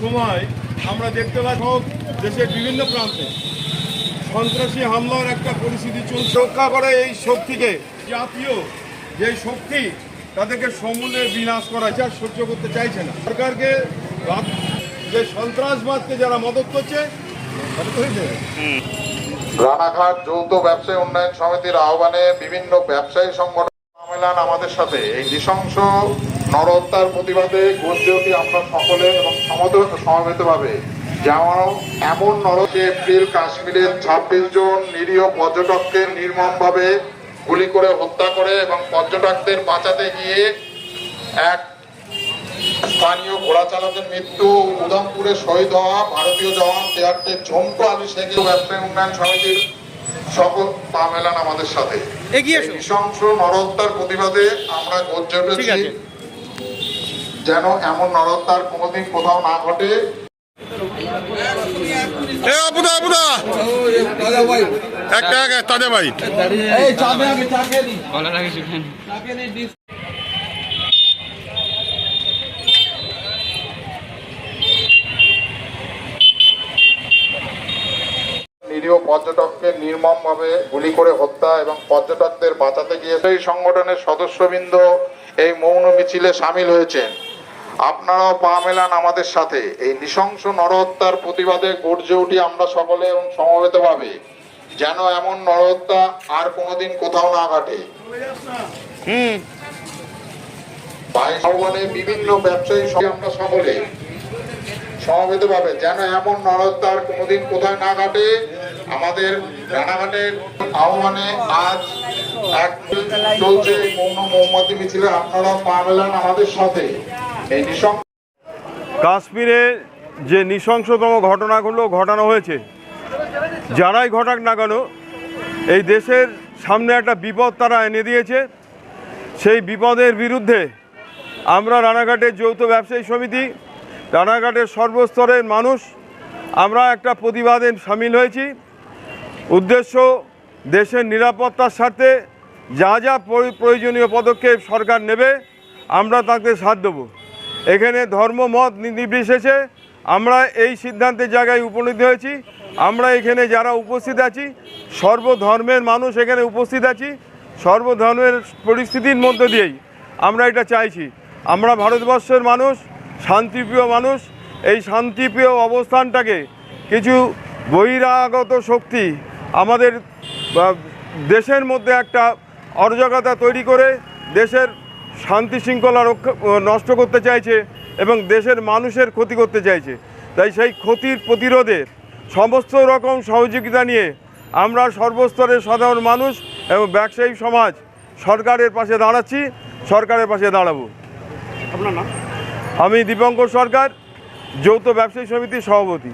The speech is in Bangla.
সময় আমরা দেখতে পাচ্ছি দেশের বিভিন্ন প্রান্তে সন্ত্রাসী হামলার একটা পরিস্থিতি চলছে। রক্ষা করে এই শক্তিকে। জাতীয় যে শক্তি তাদেরকে সমূলে বিনাশ করা যা সহ্য করতে চাইছে না। সরকারকে যে সন্ত্রাসবাদকে যারা মদত করছে রানাঘাট যৌথ ব্যবসায়ী উন্নয়ন সমিতির আহ্বানে বিভিন্ন ব্যবসায়ী সংগঠন সম্মেলন আমাদের সাথে। এই নৃশংস নরহত্যার প্রতিবাদে গর্জে আমরা সকলে এবং সমবেতভাবে যেমন এমন নরকে এপ্রিল কাশ্মীরের ছাব্বিশ জন নিরীহ পর্যটককে নির্মমভাবে গুলি করে হত্যা করে এবং পর্যটকদের বাঁচাতে গিয়ে এক স্থানীয় ঘোড়া চালকের মৃত্যু, উধমপুরে শহীদ হওয়া ভারতীয় জওয়ান তেয়ারটে ঝুমকো আলী শেখ ব্যবসায়ী উন্নয়ন সমিতির সকল পা মেলান আমাদের সাথে। নৃশংস নরহত্যার প্রতিবাদে আমরা গর্জে উঠেছি যেন এমন নরহত্যার কোনোদিন কোথাও না ঘটে। একটা তাজা ভাই নিরীহ পর্যটককে নির্মমভাবে গুলি করে হত্যা এবং পর্যটকদের বাঁচাতে গিয়ে সেই সংগঠনের সদস্যবৃন্দ এই মৌন মিছিলে সামিল হয়েছেন। আপনারাও পা মেলান আমাদের সাথে। এই নৃশংস নরহত্যার প্রতিবাদে গর্জে উঠি আমরা সকলে এবং সমবেতভাবে। যেন এমন নরহত্যা আর কোনোদিন কোথাও না ঘটে। বিভিন্ন ব্যবসায়ী আমরা সকলে সমবেতভাবে, যেন এমন আর কোনোদিন কোথায় না ঘটে। আমাদের রানাঘাটের আহ্বানে আজ এক চলছে মৌন মেলান আমাদের সাথে। এই কাশ্মীরে যে নৃশংসতম ঘটনাগুলো ঘটানো হয়েছে, যারাই ঘটাক না কেন, এই দেশের সামনে একটা বিপদ তারা এনে দিয়েছে। সেই বিপদের বিরুদ্ধে আমরা রানাঘাটের যৌথ ব্যবসায়ী সমিতি রানাঘাটের সর্বস্তরের মানুষ, আমরা একটা প্রতিবাদে সামিল হয়েছি। উদ্দেশ্য, দেশের নিরাপত্তার স্বার্থে যা যা প্রয়োজনীয় পদক্ষেপ সরকার নেবে, আমরা তাকে সাথ দেবো। এখানে ধর্ম, মত নির্বিশেষে আমরা এই সিদ্ধান্তের জায়গায় উপনীত হয়েছি। আমরা এখানে যারা উপস্থিত আছি, সর্বধর্মের মানুষ এখানে উপস্থিত আছি, সর্বধর্মের পরিস্থিতির মধ্য দিয়েই আমরা এটা চাইছি। আমরা ভারতবর্ষের মানুষ শান্তিপ্রিয় মানুষ, এই শান্তিপ্রিয় অবস্থানটাকে কিছু বহিরাগত শক্তি আমাদের দেশের মধ্যে একটা অরাজকতা তৈরি করে দেশের শান্তি শৃঙ্খলা রক্ষা নষ্ট করতে চাইছে এবং দেশের মানুষের ক্ষতি করতে চাইছে। তাই সেই ক্ষতির প্রতিরোধে সমস্ত রকম সহযোগিতা নিয়ে আমরা সর্বস্তরের সাধারণ মানুষ এবং ব্যবসায়ী সমাজ সরকারের পাশে দাঁড়াচ্ছি। সরকারের পাশে দাঁড়াবো। আপনার নাম? আমি দীপঙ্কর সরকার যৌথ ব্যবসায়ী সমিতির সভাপতি।